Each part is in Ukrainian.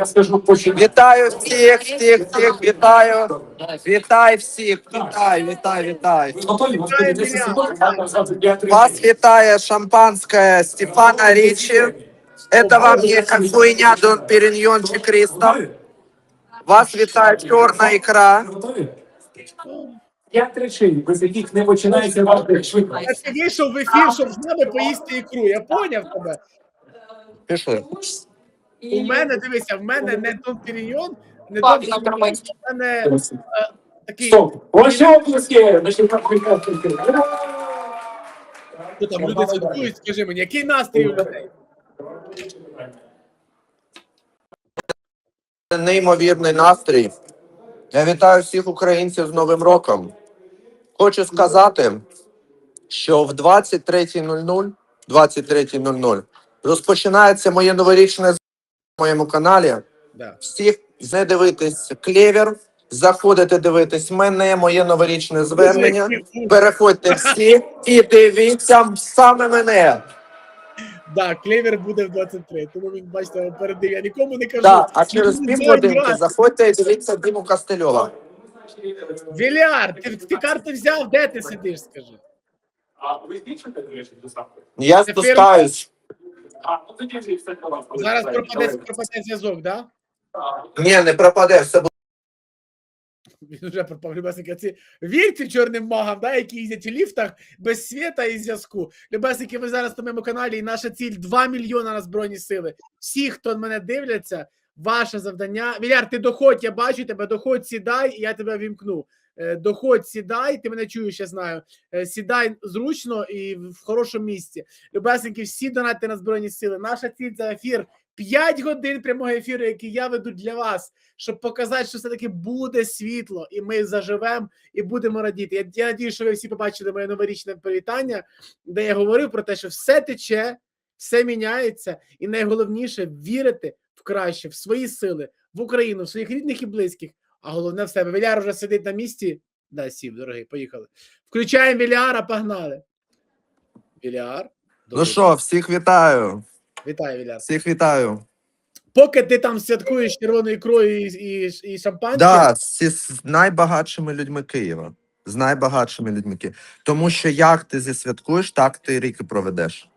Я скажу почему. Вітаю всіх, всіх, всіх, вітаю. Вітаю всіх, вітаю, вітаю, вітаю. Вы готовы? У вас будет 10 секунд, я там сразу для ответа. Вас вітає шампанське Стефана Річі. Это вам не как хуйня Дон Периньон чи Кристо. Готові? Вас вітає чорна ікра. Ви Готові? П'ять речей, без яких не починається ваш день. Швидко. Я ти вийшов в ефір, щоб з нами поїсти ікру. Я поняв тебе. Пішли. У мене, дивися, в мене не Дон Періньйон, не Дон Періньйон, у мене е, такий, Стоп. Ваші оплески. Значить, що там люди святкують, скажи мені, який настрій у людей? Неймовірний настрій. Я вітаю всіх українців з Новим роком. Хочу сказати, що в 23.00 23.00 розпочинається моє новорічне моєму каналі. Да. Всіх не дивитись клевер, заходите дивитись мене, моє новорічне звернення. Переходьте всі і дивіться саме мене. Да, клевер буде в 23, тому він, бачите, опередив. Я нікому не кажу. Так, а через Він півгодинки заходьте і дивіться Діму Костельова. Віляр, ти, ти карти взяв, де ти сидиш, скажи? А ви збільшите, до доставку? Я спускаюсь. Зараз пропаде, пропаде зв'язок, да? Ні, не пропаде, все буде. Він вже пропав любесники. Ці вірте чорним магам, да, які їздять у ліфтах без світа і зв'язку. Любесники, ви зараз на моєму каналі, і наша ціль 2 мільйони на збройні сили. Всі, хто мене дивляться, ваше завдання. Віляр, ти доходь, я бачу тебе, доходь, сідай, і я тебе вімкну. Е, Доходь, сідай, ти мене чуєш, я знаю. Е, Сідай зручно і в хорошому місці. Любесники, всі донати на збройні сили. Наша ціль за ефір 5 годин прямого ефіру, який я веду для вас щоб показати, що все-таки буде світло, і ми заживемо і будемо радіти. Я, я надію, що ви всі побачили моє новорічне привітання, де я говорив про те, що все тече, все міняється, і найголовніше вірити в краще, в свої сили, в Україну, в своїх рідних і близьких, а головне в себе. Віляр вже сидить на місці. Да, сів, дорогий, поїхали. Включаємо Віляра, погнали. Віляр. Ну що, всіх вітаю. Вітаю, Віляр. Всіх вітаю. Поки ти там святкуєш червоною ікрою і, і, і шампанським, Да, всі з найбагатшими людьми Києва. З найбагатшими людьми Києва. Тому що як ти зісвяткуєш, так ти рік і проведеш.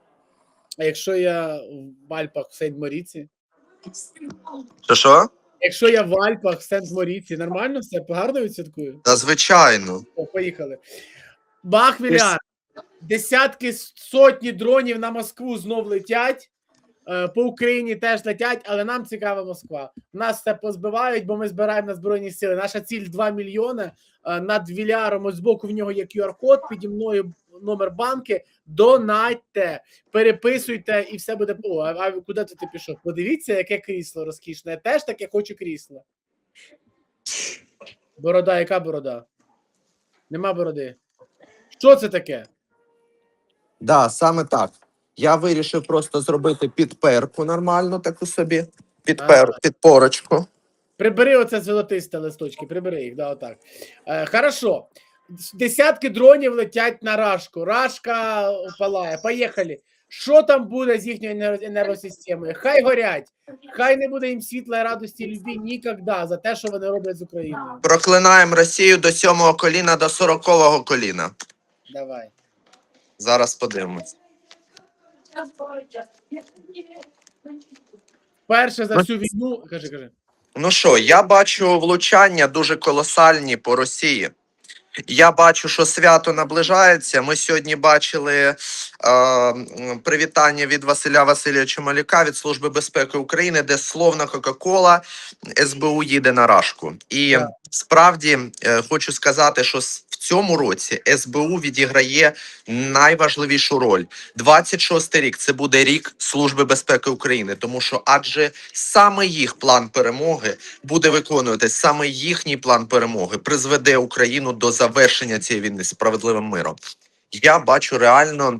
А якщо я в Альпах в Сент-Моріці? Що що? Якщо я в Альпах в Сент-Моріці, нормально все? Гарно відсвяткую? Та звичайно. О, поїхали. Бах, Віляр. Десятки, сотні дронів на Москву знов летять. Е, По Україні теж летять, але нам цікава Москва. Нас це позбивають, бо ми збираємо на збройні сили. Наша ціль 2 мільйони. Е, Над Віляром, ось збоку в нього є QR-код, піді мною номер банки. Донатьте, переписуйте, і все буде. О, а, а куди ти пішов? Подивіться, яке крісло розкішне. Я теж таке хочу крісло. Борода, яка борода? Нема бороди. Що це таке? Да, саме так. Я вирішив просто зробити підперку нормальну таку собі. Підпер, підпорочку. Прибери оце золотисте листочки, прибери їх, да, отак. Е, хорошо. Десятки дронів летять на Рашку. Рашка палає. Поїхали. Що там буде з їхньою енер- енергосистемою? Хай горять. Хай не буде їм світла, радості, любві ніколи за те, що вони роблять з Україною. Проклинаємо Росію до сьомого коліна, до сорокового коліна. Давай. Зараз подивимось. Перше за всю війну. Кажи, кажи. Ну що, я бачу влучання дуже колосальні по Росії. Я бачу, що свято наближається. Ми сьогодні бачили е, привітання від Василя Васильовича Малюка від Служби безпеки України, де словно Кока-Кола СБУ їде на рашку. І Так. справді е, хочу сказати, що в цьому році СБУ відіграє найважливішу роль. 26 рік це буде рік Служби безпеки України, тому що адже саме їх план перемоги буде виконуватись, саме їхній план перемоги призведе Україну до завершення цієї війни справедливим миром. Я бачу реально,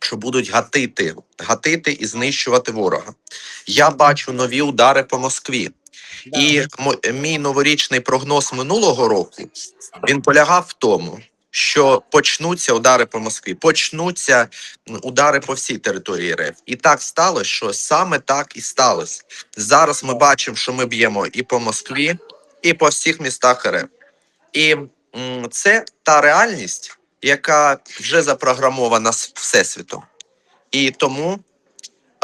що будуть гатити, гатити і знищувати ворога. Я бачу нові удари по Москві. Да. І мій новорічний прогноз минулого року він полягав в тому, що почнуться удари по Москві, почнуться удари по всій території РФ. І так сталося, що саме так і сталося. Зараз ми бачимо, що ми б'ємо і по Москві, і по всіх містах РФ. І це та реальність, яка вже запрограмована всесвітом. І тому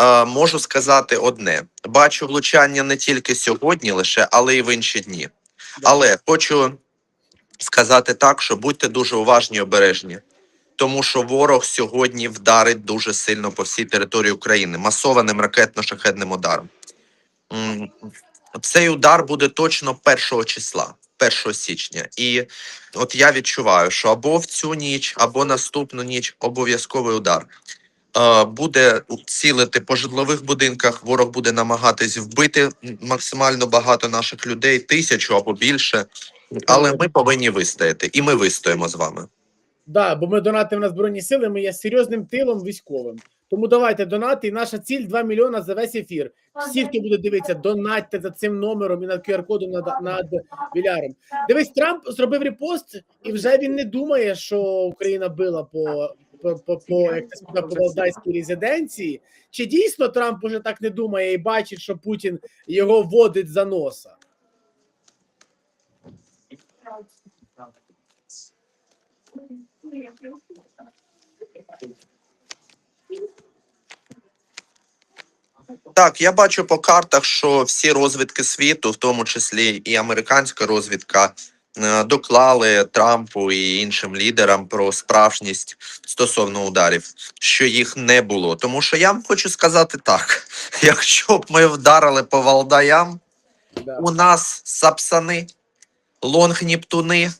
е, можу сказати одне: бачу влучання не тільки сьогодні, лише, але й в інші дні. Але хочу сказати так, що будьте дуже уважні і обережні, тому що ворог сьогодні вдарить дуже сильно по всій території України масованим ракетно-шахедним ударом. Цей удар буде точно 1 числа, 1 січня. І от я відчуваю, що або в цю ніч, або наступну ніч обов'язковий удар. Е, Буде цілити по житлових будинках. Ворог буде намагатись вбити максимально багато наших людей, тисячу або більше. Але ми повинні вистояти, і ми вистоїмо з вами. Да, бо ми донатимо на збройні сили. Ми є серйозним тилом військовим. Тому давайте донати. І наша ціль 2 мільйона за весь ефір. Всі, хто буде дивитися, донатьте за цим номером і над QR-кодом над, над Віляром. Дивись, Трамп зробив репост, і вже він не думає, що Україна била по, по, по, по як ти сказав, по Валдайській резиденції. Чи дійсно Трамп уже так не думає і бачить, що Путін його водить за носа? Так, я бачу по картах, що всі розвідки світу, в тому числі і американська розвідка, е, доклали Трампу і іншим лідерам про справжність стосовно ударів, що їх не було. Тому що я вам хочу сказати так: якщо б ми вдарили по Валдаям, Да. у нас сапсани, лонг Нептуни,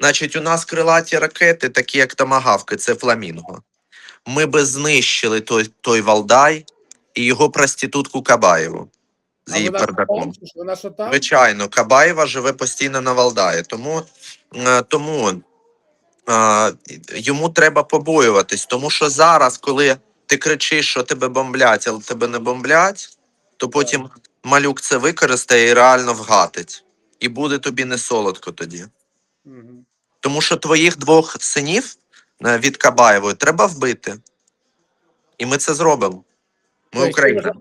значить, у нас крилаті ракети, такі як томагавки, це фламінго. Ми би знищили той, той Валдай і його проститутку Кабаєву з А її пердаком. Вона що там? Звичайно, Кабаєва живе постійно на Валдаї, тому, е, тому е, йому треба побоюватись, тому що зараз, коли ти кричиш, що тебе бомблять, але тебе не бомблять, то потім малюк це використає і реально вгатить. І буде тобі не солодко тоді. Мгм. Тому що твоїх двох синів е, від Кабаєвої треба вбити. І ми це зробимо. Ми Україна.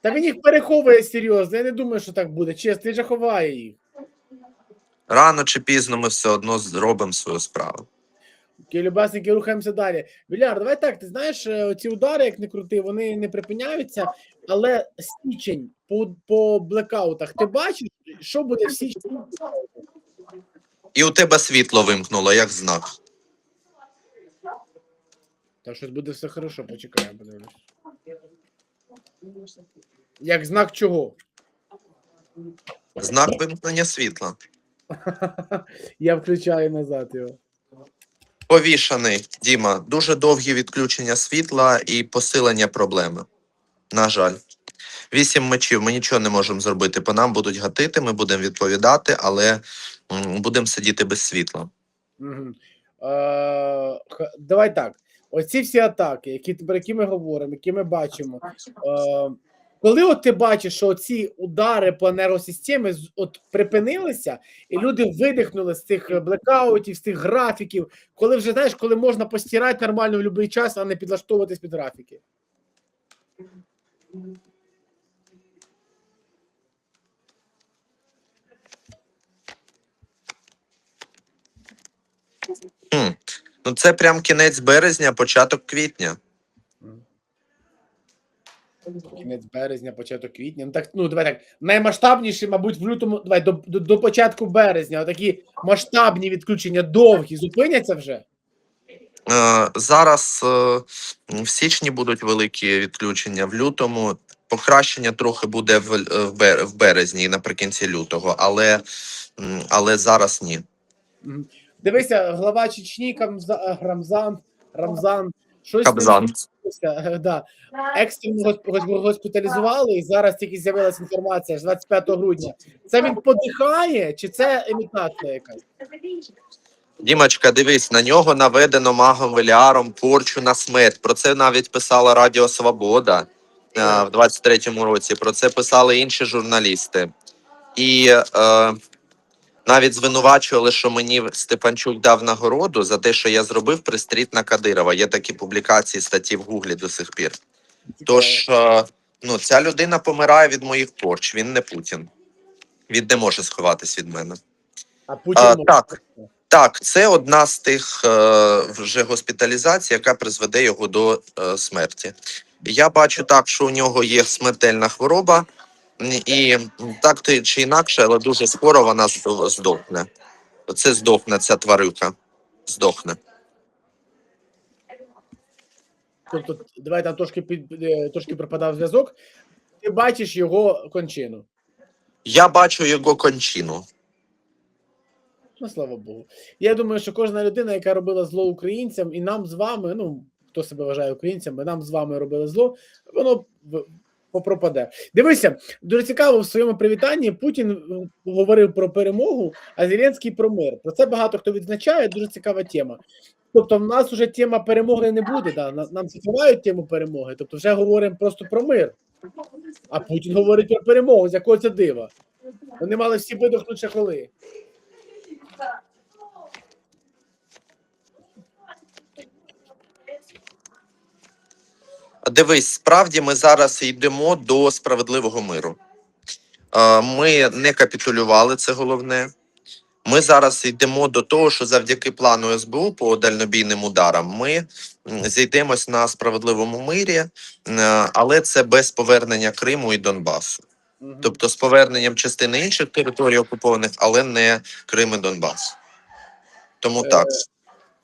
Та він їх переховує серйозно. Я не думаю, що так буде. Чесно, він же ховає їх. Рано чи пізно ми все одно зробимо свою справу. Кілюбасники, рухаємося далі. Віляр, давай так. Ти знаєш, е, ці удари, як не крути, вони не припиняються, але січень по, по блекаутах. Ти бачиш, що буде в січні? І у тебе світло вимкнуло, як знак. Та щось буде все хорошо, почекаємо, подивлюсь. Як знак чого? Знак вимкнення світла. Я включаю назад його. Повішаний, Діма. Дуже довгі відключення світла і посилення проблеми. На жаль. Вісім мечів. Ми нічого не можемо зробити. По нам будуть гатити, ми будемо відповідати, але будемо сидіти без світла. Угу. Е, давай так. Оці всі атаки, які, про які ми говоримо, які ми бачимо. Е, коли от ти бачиш, що ці удари по енергосистемі от припинилися, і люди видихнули з цих е, блекаутів, з цих графіків, коли вже знаєш, коли можна постирати нормально в будь-який час, а не підлаштовуватись під графіки. Хм. Ну це прям кінець березня, початок квітня. Кінець березня, початок квітня. Ну так, ну давай так. Наймасштабніші, мабуть, в лютому, давай до, до, до початку березня. Такі масштабні відключення довгі зупиняться вже. Е, зараз е, в січні будуть великі відключення, в лютому покращення трохи буде в, е, в бер- в березні і наприкінці лютого, але, м, але зараз ні. Мгм. Дивися, глава Чечні Камза, Рамзан, Рамзан. Щось Кабзан. е, Да. Екстрено госп- госп- госпіталізували, і зараз тільки з'явилася інформація з 25 грудня. Це він подихає, чи це імітація якась? Дімочка, дивись, на нього наведено магом Веліаром порчу на смерть. Про це навіть писала Радіо Свобода е, в 23-му році. Про це писали інші журналісти. І е, навіть звинувачували, що мені Степанчук дав нагороду за те, що я зробив пристріт на Кадирова. Є такі публікації, статті в Гуглі до сих пір. Тож, е, ну, ця людина помирає від моїх порч. Він не Путін. Він не може сховатись від мене. А Путін А, так. Так, це одна з тих е, вже госпіталізацій, яка призведе його до е, смерті. Я бачу так, що у нього є смертельна хвороба, і так чи інакше, але дуже скоро вона здохне. Це здохне, ця тварюка. Здохне. Тобто, давай там трошки під е, трошки пропадав зв'язок. Ти бачиш його кончину. Я бачу його кончину. Ну, слава Богу. Я думаю, що кожна людина, яка робила зло українцям, і нам з вами, ну хто себе вважає українцями, нам з вами робили зло, воно попропаде. Дивися, дуже цікаво в своєму привітанні Путін е, говорив про перемогу, а Зеленський про мир. Про це багато хто відзначає. Дуже цікава тема. Тобто, в нас вже тема перемоги не буде. Да? Нам закривають тему перемоги. Тобто, вже говоримо просто про мир. А Путін говорить про перемогу. З якого це дива? Вони мали всі видохнути ще коли. Дивись, справді ми зараз йдемо до справедливого миру. Ми не капітулювали, це головне. Ми зараз йдемо до того, що завдяки плану СБУ по дальнобійним ударам ми зійдемось на справедливому мирі, але це без повернення Криму і Донбасу. Тобто з поверненням частини інших територій окупованих, але не Крим і Донбас. Тому Е, так.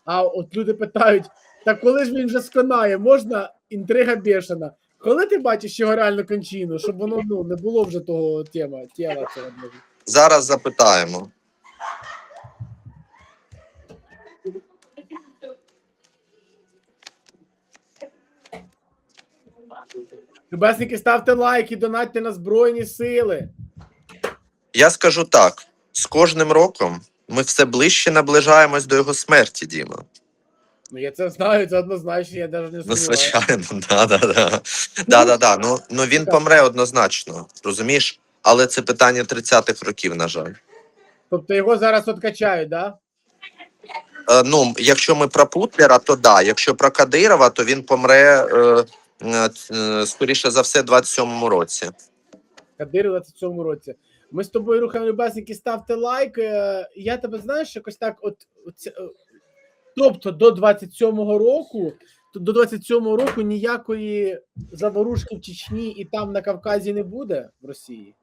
А от люди питають: та коли ж він вже сконає, можна інтрига бешена. Коли ти бачиш його реальну кончину, щоб воно ну не було вже того тема, тіла цього. Зараз запитаємо. Любесники, ставте лайки, донатьте на Збройні Сили. Я скажу так: з кожним роком ми все ближче наближаємось до його смерті, Діма. Ну я це знаю, це однозначно, я навіть не Ну, сумніваюся. звичайно, да, да, да. Да, да, да. Ну, ну він помре однозначно, розумієш? Але це питання 30-х років, на жаль. Тобто його зараз откачають, да? Е, ну, якщо ми про Путлера, то да. Якщо про Кадирова, то він помре е, е, е, скоріше за все, 27-му році. Кадирова в цьому році. Ми з тобою рухаємо любесники, ставте лайк. Е, Я тебе знаєш, якось так, от, е, тобто до 27-го року, до 27-го року ніякої заворушки в Чечні і там на Кавказі не буде в Росії.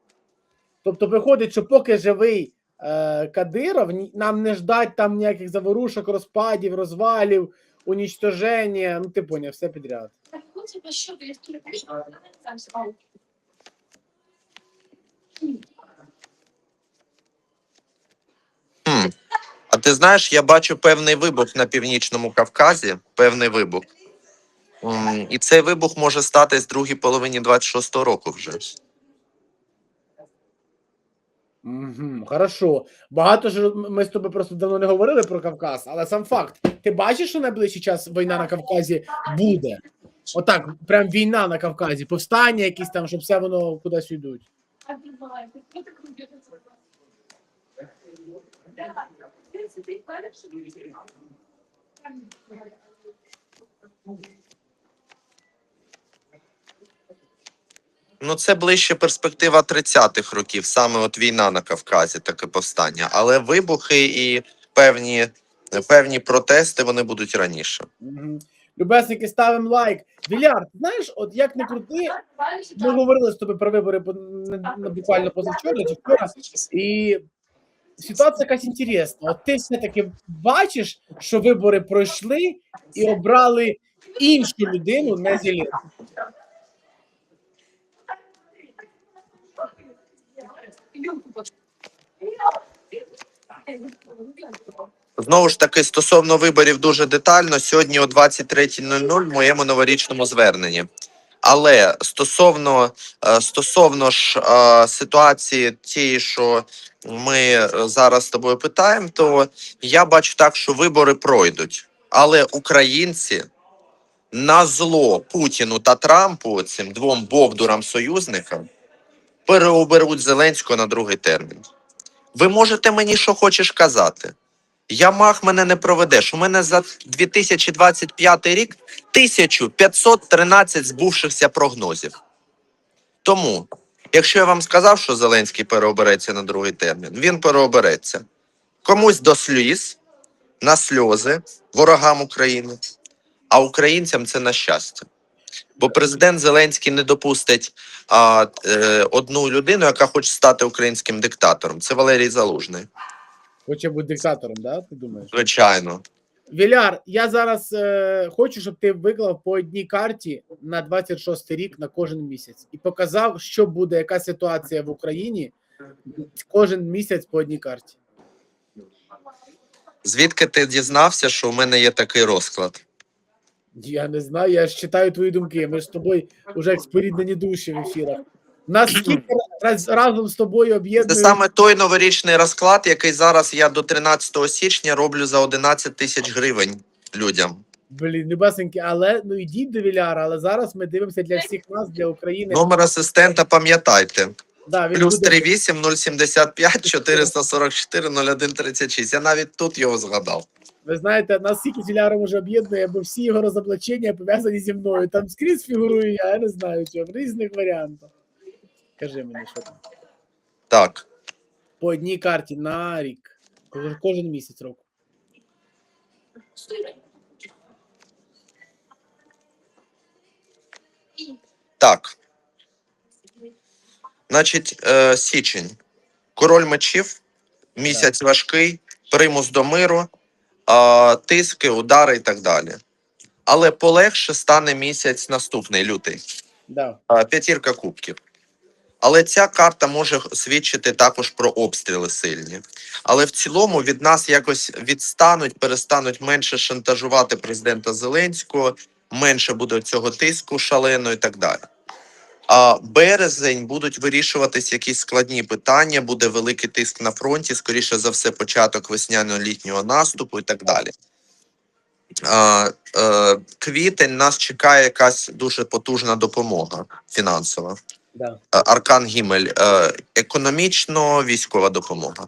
Тобто, виходить, що поки живий е, Кадиров, нам не ждать там ніяких заворушок, розпадів, розвалів, унічтоження. Ну, ти поняв, все підряд. Хм. А ти знаєш, я бачу певний вибух на північному Кавказі, певний вибух. І цей вибух може статись в другій половині 26-го року вже. Хорошо. Багато ж ми з тобою просто давно не говорили про Кавказ, але сам факт. Ти бачиш, що найближчий час війна на Кавказі буде? Отак, прям війна на Кавказі, повстання якісь там, щоб все воно кудись йдуть. Ну, це ближче перспектива 30-х років, саме от війна на Кавказі, таке повстання. Але вибухи і певні, певні протести вони будуть раніше. Любесники, ставимо лайк. Віляр, знаєш, от як не крути, ми говорили з тобою про вибори буквально позавчора чи вчора, і ситуація якась інтересна. От ти все-таки бачиш, що вибори пройшли і обрали іншу людину, не Зеленського. Знову ж таки, стосовно виборів дуже детально, сьогодні о 23.00 в моєму новорічному зверненні. Але стосовно, е, стосовно ж е, ситуації тієї, що ми е, зараз з тобою питаємо, то я бачу так, що вибори пройдуть. Але українці на зло Путіну та Трампу, цим двом бовдурам союзникам, переоберуть Зеленського на другий термін. Ви можете мені що хочеш казати. Я мах мене не проведеш. У мене за 2025 рік 1513 збувшихся прогнозів. Тому, якщо я вам сказав, що Зеленський переобереться на другий термін, він переобереться. Комусь до сліз, на сльози, ворогам України, а українцям це на щастя. Бо президент Зеленський не допустить а, е, одну людину, яка хоче стати українським диктатором. Це Валерій Залужний. Хоче бути диктатором, да? Ти думаєш? Звичайно. Віляр, я зараз е, хочу, щоб ти виклав по одній карті на 26 рік на кожен місяць і показав, що буде, яка ситуація в Україні кожен місяць по одній карті. Звідки ти дізнався, що у мене є такий розклад? Я не знаю, я ж читаю твої думки. Ми ж з тобою вже як споріднені душі в ефірах. Нас скільки раз, разом з тобою Це саме той новорічний розклад, який зараз я до 13 січня роблю за 11 тисяч гривень людям. Блін, небесеньки, але ну йдіть до Віляра, але зараз ми дивимося для всіх нас, для України. Номер асистента пам'ятайте. да, він Плюс буде- 38 075 444 01 36. Я навіть тут його згадав. Ви знаєте, нас скільки з Віляром уже об'єднує, бо всі його розоблачення пов'язані зі мною. Там скрізь фігурую я, я не знаю чого, в різних варіантах. Кажи мені, що там. Так. По одній карті на рік. Кожен, місяць року. Так. Значить, е, січень. Король мечів, місяць важкий, примус до миру, е, тиски, удари і так далі. Але полегше стане місяць наступний лютий. Да. Е, П'ятірка кубків. Але ця карта може свідчити також про обстріли сильні. Але в цілому від нас якось відстануть, перестануть менше шантажувати президента Зеленського, менше буде цього тиску шалено і так далі. А березень будуть вирішуватись якісь складні питання, буде великий тиск на фронті, скоріше за все, початок весняно-літнього наступу і так далі. А, е, квітень нас чекає якась дуже потужна допомога фінансова. Да. Е, Аркан Гімель, е, економічно військова допомога.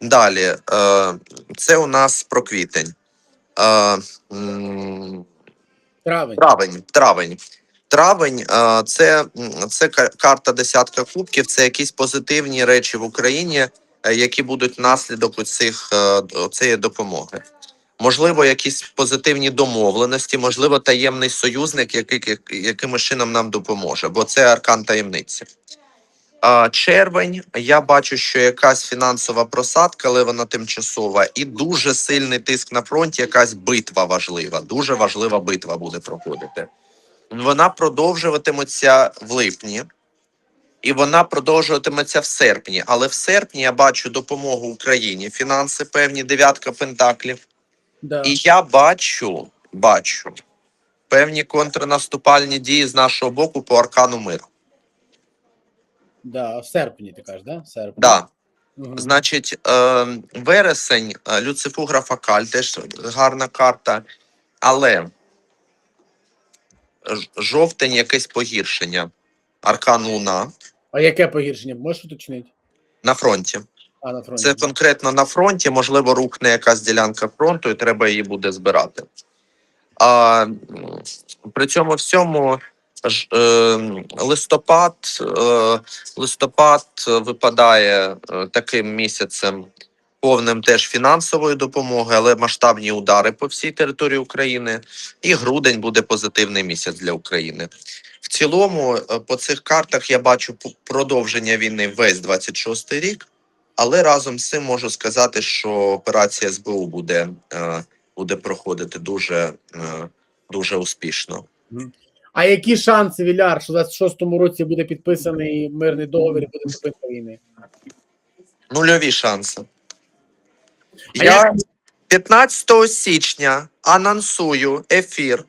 Далі, е, це у нас про квітень. Травень. Травень, травень. Травень це, це карта десятка кубків, це якісь позитивні речі в Україні, які будуть наслідок цих цієї допомоги. Можливо, якісь позитивні домовленості, можливо, таємний союзник, який як- якимось чином нам допоможе, бо це аркан таємниці. А, червень я бачу, що якась фінансова просадка, але вона тимчасова, і дуже сильний тиск на фронті, якась битва важлива, дуже важлива битва буде проходити. Вона продовжуватиметься в липні, і вона продовжуватиметься в серпні. Але в серпні я бачу допомогу Україні, фінанси певні, дев'ятка пентаклів. Да. І я бачу, бачу певні контрнаступальні дії з нашого боку по аркану миру. Да. В серпні ти кажеш, да? В серпні. Да. Мгм. Значить, е, вересень, Люцифугра Факаль, теж гарна карта, але жовтень якесь погіршення. Аркан Луна А яке погіршення? Можеш уточнити? на фронті. А, на фронті. Це конкретно на фронті, можливо, рухне якась ділянка фронту, і треба її буде збирати. А при цьому всьому ж, е, листопад, е, листопад випадає е, таким місяцем повним теж фінансової допомоги, але масштабні удари по всій території України. І грудень буде позитивний місяць для України. В цілому, е, по цих картах я бачу продовження війни весь 26 рік. Але разом з цим можу сказати, що операція СБУ буде, е, буде проходити дуже, е, дуже успішно. А які шанси, Віляр, що в 26-му році буде підписаний мирний договір і буде зупинка війни? Нульові шанси. А Я як- 15 січня анонсую ефір,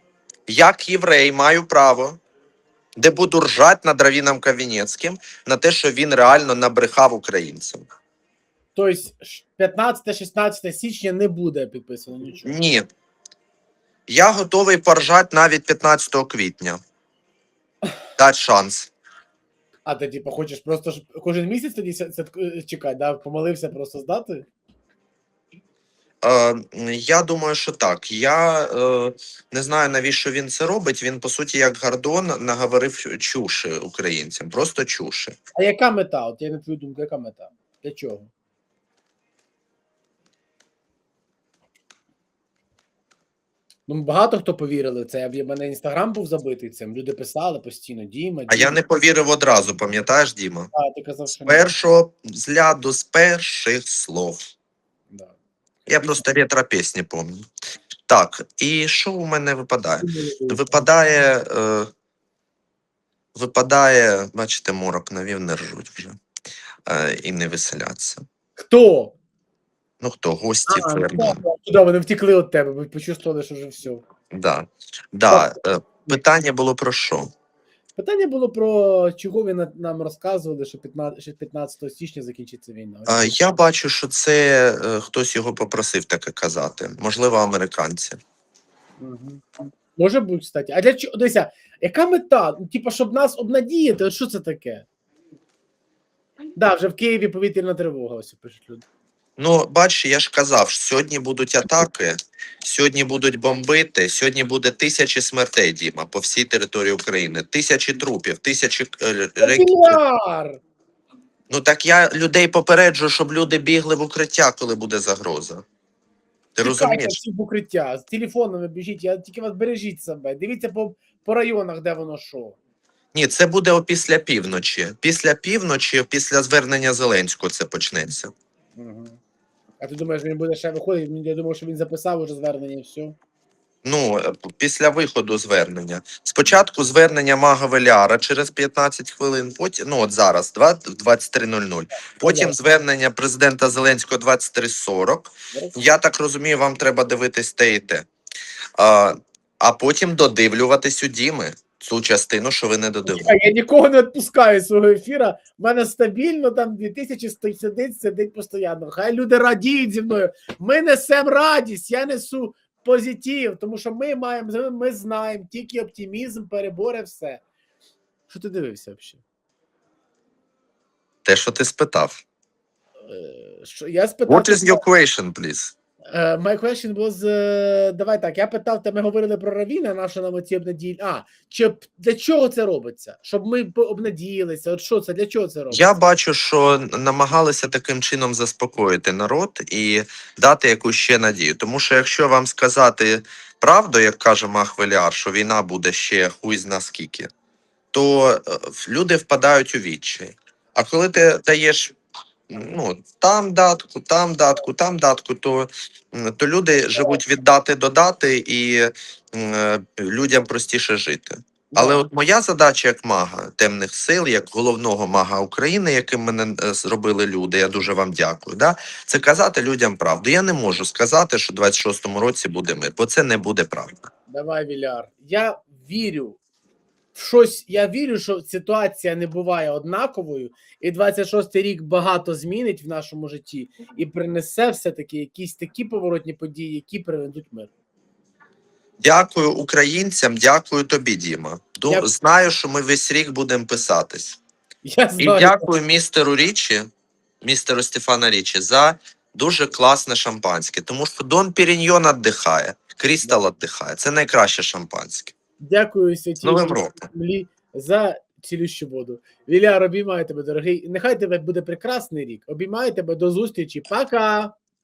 як єврей маю право, де буду ржати над Равіном Кавінецьким на те, що він реально набрехав українцям. Тобто 15-16 січня не буде підписано нічого. Ні. Я готовий поржати навіть 15 квітня. Дать шанс. А ти, типу, хочеш просто ж кожен місяць тоді чекати, да? помолився просто здати? Е, я думаю, що так. Я е, не знаю, навіщо він це робить. Він, по суті, як Гордон, наговорив чуші українцям. Просто чуші. А яка мета? От я на твою думку, яка мета? Для чого? Ну, багато хто повірили в це. Я в мене інстаграм був забитий цим. Люди писали постійно Діма. А я не повірив одразу, пам'ятаєш, Діма? А, ти казав, З що ні. першого взгляду, з перших слов. Да. Я просто ретро пісні пам'ятаю. Так, і що у мене випадає? Випадає. Е, випадає, бачите, морок навів, не ржуть вже. Е, і не веселяться. Хто? Ну хто, гості А, ферми. да, да. Вони втекли від тебе, бо почувствували, що вже все. Да. Да. Е, питання було про що? Питання було про чого ви нам розказували, що 15, 15 січня закінчиться війна. Е, я бачу, що це е, хтось його попросив таке казати. Можливо, американці. Мгм. Може бути, кстати. А для чого? Дивися, яка мета? Типа, щоб нас обнадіяти, що це таке? Да, вже в Києві повітряна тривога, ось пишуть люди. Ну, бач, я ж казав, що сьогодні будуть атаки, сьогодні будуть бомбити, сьогодні буде тисячі смертей, Діма, по всій території України. Тисячі трупів, тисячі е. Попіляр! Ну так я людей попереджу, щоб люди бігли в укриття, коли буде загроза. Ти розумієш? всі в укриття, з телефонами біжіть, я тільки вас бережіть себе. Дивіться по, по районах, де воно що. Ні, це буде опісля півночі. Після півночі, після звернення Зеленського це почнеться. Угу. А ти думаєш, він буде ще виходити? Я думав, що він записав уже звернення і все. Ну, е, після виходу звернення. Спочатку звернення Мага Веляра через 15 хвилин, потім, ну от зараз, два- в 23.00. Потім звернення президента Зеленського 23.40. Я так розумію, вам треба дивитись те і те. А, а потім додивлюватись у Діми цю частину, що ви не додивилися. Я нікого не відпускаю з свого ефіра. У мене стабільно там 2000 стоїть, сидить, сидить постійно. Хай люди радіють зі мною. Ми несемо радість, я несу позитив, тому що ми маємо, ми знаємо, тільки оптимізм переборе все. Що ти дивився взагалі? Те, що ти спитав. Е, Що, я спитав. What is your question, please? Uh, my question was, е, давай так, я питав, та ми говорили про Равіна, на що нам оці обнадії. А, чи для чого це робиться? Щоб ми обнадіялися? От що це, для чого це робиться? Я бачу, що намагалися таким чином заспокоїти народ і дати якусь ще надію. Тому що якщо вам сказати правду, як каже Махвеляр, що війна буде ще хуй зна скільки, то е, люди впадають у відчай. А коли ти даєш ну, там датку, там датку, там датку, то, то люди живуть від дати до дати, і е, людям простіше жити. Але от моя задача як мага темних сил, як головного мага України, яким мене е, зробили люди, я дуже вам дякую. Да? Це казати людям правду. Я не можу сказати, що в 26-му році буде мир, бо це не буде правда. Давай, Віляр. Я вірю щось. Я вірю, що ситуація не буває однаковою, і 26-й рік багато змінить в нашому житті і принесе все-таки якісь такі поворотні події, які приведуть мир. Дякую українцям, дякую тобі, Діма. Дякую. Знаю, що ми весь рік будемо писатись. Я І дякую містеру Річі, містеру Стефана Річі, за дуже класне шампанське. Тому що Дон Піріньйон віддихає, Крістал віддихає. Це найкраще шампанське. Дякую святій роком. землі за цілющу воду. Віляр, обіймаю тебе, дорогий. Нехай тебе буде прекрасний рік. Обіймаю тебе до зустрічі. Пока!